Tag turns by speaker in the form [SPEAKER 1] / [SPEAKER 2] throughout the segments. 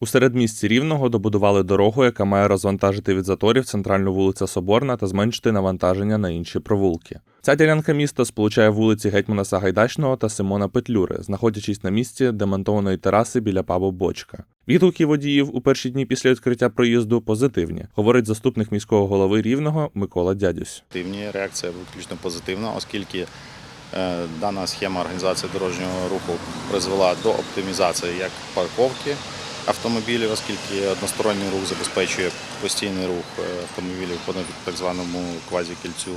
[SPEAKER 1] У середмісті Рівного добудували дорогу, яка має розвантажити від заторів центральну вулиця Соборна та зменшити навантаження на інші провулки. Ця ділянка міста сполучає вулиці Гетьмана Сагайдачного та Симона Петлюри, знаходячись на місці демонтованої тераси біля пабу Бочка. Відгуки водіїв у перші дні після відкриття проїзду позитивні, говорить заступник міського голови Рівного Микола Дядюсь.
[SPEAKER 2] Позитивні реакція виключно позитивна, оскільки е, дана схема організації дорожнього руху призвела до оптимізації як парковки автомобілів, оскільки односторонній рух забезпечує постійний рух е, автомобілів по так званому квазікільцю.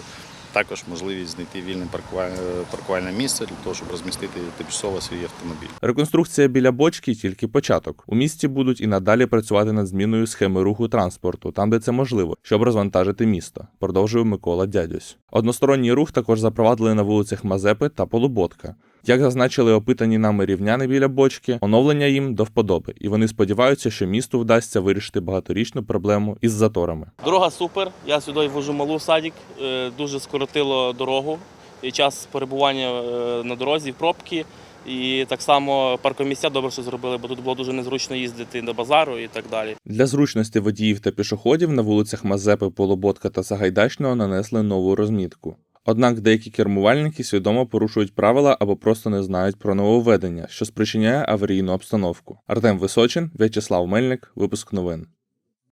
[SPEAKER 2] Також можливість знайти вільне паркува- паркувальне місце для того, щоб розмістити тимчасово свій автомобіль.
[SPEAKER 1] Реконструкція біля бочки тільки початок. У місті будуть і надалі працювати над зміною схеми руху транспорту, там де це можливо, щоб розвантажити місто. Продовжує Микола Дядюсь. Односторонній рух також запровадили на вулицях Мазепи та Полуботка. Як зазначили опитані нами рівняни біля бочки, оновлення їм до вподоби, і вони сподіваються, що місту вдасться вирішити багаторічну проблему із заторами.
[SPEAKER 3] Дорога супер. Я сюди вожу малу в садик. Е, Дуже скоротило дорогу і час перебування е, на дорозі, пробки. І так само паркомісця добре, що зробили, бо тут було дуже незручно їздити до базару і так далі.
[SPEAKER 1] Для зручності водіїв та пішоходів на вулицях Мазепи, Полуботка та Сагайдачного нанесли нову розмітку. Однак деякі кермувальники свідомо порушують правила або просто не знають про нововведення, що спричиняє аварійну обстановку. Артем Височин, В'ячеслав Мельник, випуск новин.